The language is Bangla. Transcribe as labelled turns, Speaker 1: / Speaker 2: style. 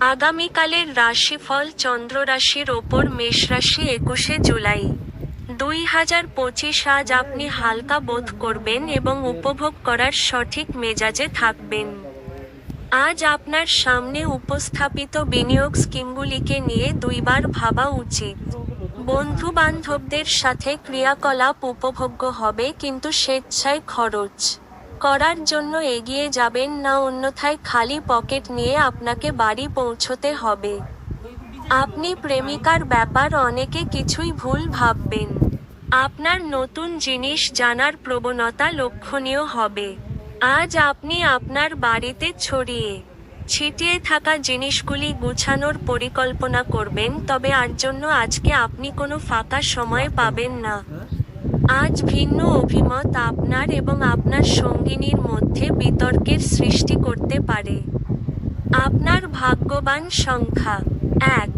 Speaker 1: আগামীকালের রাশিফল চন্দ্র রাশির ওপর মেষ রাশি একুশে জুলাই। দুই হাজার পঁচিশ আজ আপনি হালকা বোধ করবেন এবং উপভোগ করার সঠিক মেজাজে থাকবেন। আজ আপনার সামনে উপস্থাপিত বিনিয়োগ স্কিমগুলিকে নিয়ে দুইবার ভাবা উচিত। বন্ধু বান্ধবদের সাথে ক্রিয়াকলাপ উপভোগ্য হবে, কিন্তু স্বেচ্ছায় খরচ। করার জন্য এগিয়ে যাবেন না, অন্যথায় খালি পকেট নিয়ে আপনাকে বাড়ি পৌঁছতে হবে। আপনি প্রেমিকার ব্যাপার অনেকে কিছুই ভুল ভাববেন। আপনার নতুন জিনিস জানার প্রবণতা লক্ষণীয় হবে। আজ আপনি আপনার বাড়িতে ছড়িয়ে, ছিটিয়ে থাকা জিনিসগুলি গুছানোর পরিকল্পনা করবেন, তবে আর জন্য আজকে আপনি কোনো ফাঁকা সময় পাবেন না। আজ ভিন্ন অভিমত আপনার এবং আপনার সঙ্গিনীর মধ্যে বিতর্কের সৃষ্টি করতে পারে। আপনার ভাগ্যবান সংখ্যা এক।